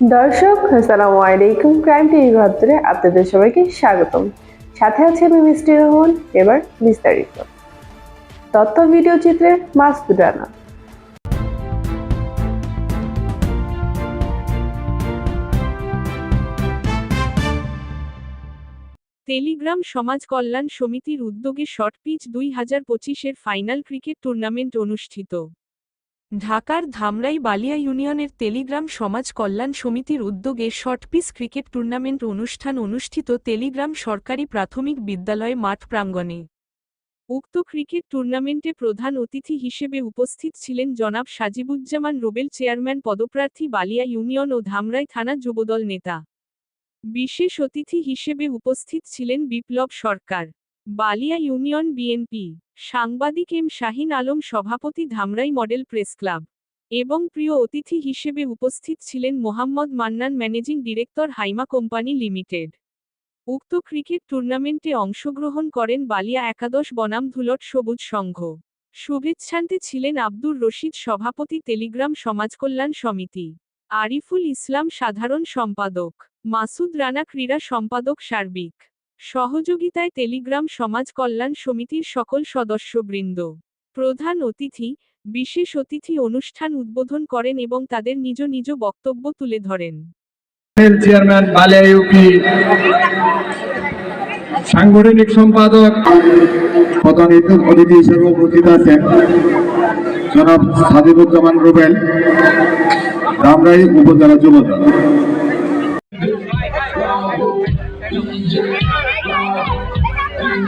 দর্শক, আসসালামু আলাইকুম। ক্রাইম টিভি ভাত্তরে আপনাদের সবাইকে স্বাগতম। সাথে আছে আমি মিষ্টি রহমান এবার বিস্তারিত। তথ্য ভিডিও চিত্রে মাসুদ রানা। টেলিগ্রাম সমাজ কল্যাণ সমিতির উদ্যোগে শর্ট পিচ দুই হাজার পঁচিশের ফাইনাল ক্রিকেট টুর্নামেন্ট অনুষ্ঠিত। ঢাকার ধামরাই বালিয়া ইউনিয়নের টেলিগ্রাম সমাজ কল্যাণ সমিতির উদ্যোগে শর্ট পিচ ক্রিকেট টুর্নামেন্ট অনুষ্ঠান অনুষ্ঠিত টেলিগ্রাম সরকারি প্রাথমিক বিদ্যালয় মাঠ প্রাঙ্গণে। উক্ত ক্রিকেট টুর্নামেন্টে প্রধান অতিথি হিসেবে উপস্থিত ছিলেন জনাব সাজিবুজ্জামান রোবেল, চেয়ারম্যান পদপ্রার্থী বালিয়া ইউনিয়ন ও ধামরাই থানা যুবদল নেতা। বিশেষ অতিথি হিসেবে উপস্থিত ছিলেন বিপ্লব সরকার। বালিয়া ইউনিয়ন বিএনপি, সাংবাদিক এম শাহিন আলম সভাপতি ধামরাই মডেল প্রেস ক্লাব এবং প্রিয় অতিথি হিসেবে উপস্থিত ছিলেন Mohammad Mannan managing director Haima company limited. উক্ত ক্রিকেট টুর্নামেন্টে অংশগ্রহণ করেন বালিয়া একাদশ বনাম ধুলট সবুজ সংঘ। শুভেচ্ছান্তে ছিলেন আব্দুর রশিদ সভাপতি টেলিগ্রাম সমাজকল্যাণ সমিতি। আরিফুল ইসলাম সাধারণ সম্পাদক। মাসুদ রানা ক্রীড়া সম্পাদক সার্বিক। সহযোগিতায় টেলিগ্রাম সমাজ কল্যাণ সমিতির সকল সদস্যবৃন্দ, প্রধান অতিথি, বিশেষ অতিথি অনুষ্ঠান উদ্বোধন করেন এবং তাদের নিজ নিজ বক্তব্য তুলে ধরেন। চেয়ারম্যান সাংগঠনিক সম্পাদক প্রধান অতিথি হিসেবে উপস্থিত আছেন জনাব ধামরাই উপজেলা যুবদল।